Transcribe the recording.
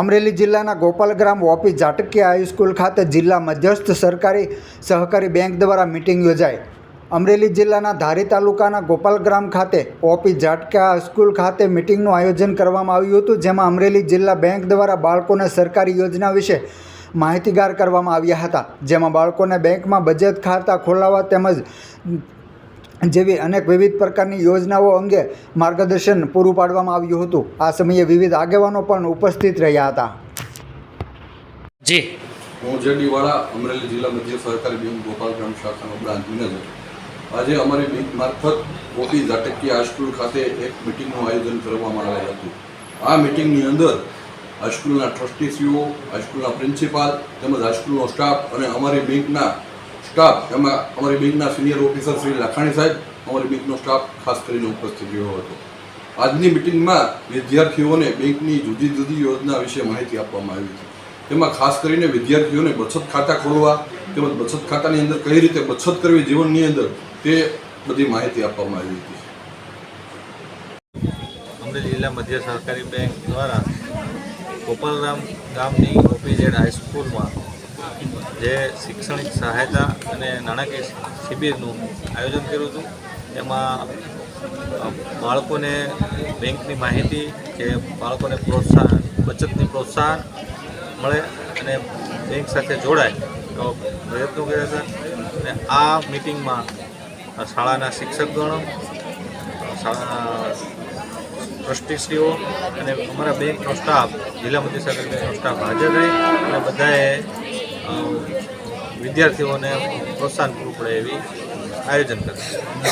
અમરેલી જિલ્લાના Gopalgram OP ઝાટકીયા high school ખાતે જિલ્લા મધ્યસ્થ સરકારી સહકારી બેંક દ્વારા મિટિંગ યોજાઈ. અમરેલી જિલ્લાના ધારી તાલુકાના ગોપાલગ્રામ ખાતે ઓપી ઝાટકા હાઈસ્કૂલ ખાતે મિટિંગનું આયોજન કરવામાં આવ્યું હતું, જેમાં અમરેલી જિલ્લા બેંક દ્વારા બાળકોને સરકારી યોજના વિશે માહિતીગાર કરવામાં આવ્યા હતા, જેમાં બાળકોને બેંકમાં બચત ખાતા ખોલાવવા તેમજ જેવી અનેક વિવિધ પ્રકારની યોજનાઓ અંગે માર્ગદર્શન પૂરું પાડવામાં આવ્યું હતું. આ સમયે વિવિધ આગેવાનો પણ ઉપસ્થિત રહ્યા હતા. જી. હું જડીવાળા અમરેલી જિલ્લા મધ્ય સહકારી બેંક ગોપાલગ્રામ શાખાનો બ્રાન્ચ મેનેજર. આજે અમારી બેંક મારફત ઓપી ઝાટકીય હાઈસ્કૂલ ખાતે એક મિટિંગનું આયોજન કરવામાં આવેલ હતું. આ મિટિંગની અંદર હાઈસ્કૂલના સીઓ હાઈસ્કૂલના પ્રિન્સિપાલ તેમજ હાઈસ્કૂલનો સ્ટાફ અને અમારી બેંકના સ્ટાફ, એમાં અમારી બેંકના સિનિયર ઓફિસર શ્રી લાખાણી સાહેબ, અમારી બેંકનો સ્ટાફ ખાસ કરીને ઉપસ્થિત રહ્યો હતો. આજની મિટિંગમાં વિદ્યાર્થીઓને બેંકની જુદી જુદી યોજના વિશે માહિતી આપવામાં આવી હતી. તેમાં ખાસ કરીને વિદ્યાર્થીઓને બચત ખાતા ખોલવા, તેમજ બચત ખાતાની અંદર કઈ રીતે બચત કરવી જીવનની અંદર, તે બધી માહિતી આપવામાં આવી હતી. અમરેલી જિલ્લા મધ્ય સહકારી બેંક દ્વારા ગોપાલરામ ગામની ઓપીઝેડ હાઈસ્કૂલમાં જે શૈક્ષણિક સહાયતા અને નાણાકીય શિબિરનું આયોજન કર્યું હતું, એમાં બાળકોને બેંકની માહિતી કે બાળકોને પ્રોત્સાહન, બચતની પ્રોત્સાહન મળે અને બેંક સાથે જોડાય તો પ્રયત્નો કર્યા હતા. અને આ મિટિંગમાં શાળાના શિક્ષકગણો શાળાના શાળા, ટ્રસ્ટીશ્રીઓ અને અમારા બેંકનો સ્ટાફ, જિલ્લા મંત્રી સાથે સ્ટાફ હાજર રહી અને બધાએ વિદ્યાર્થીઓને પ્રોત્સાહન પૂરું પડે એવી આયોજન કર્યું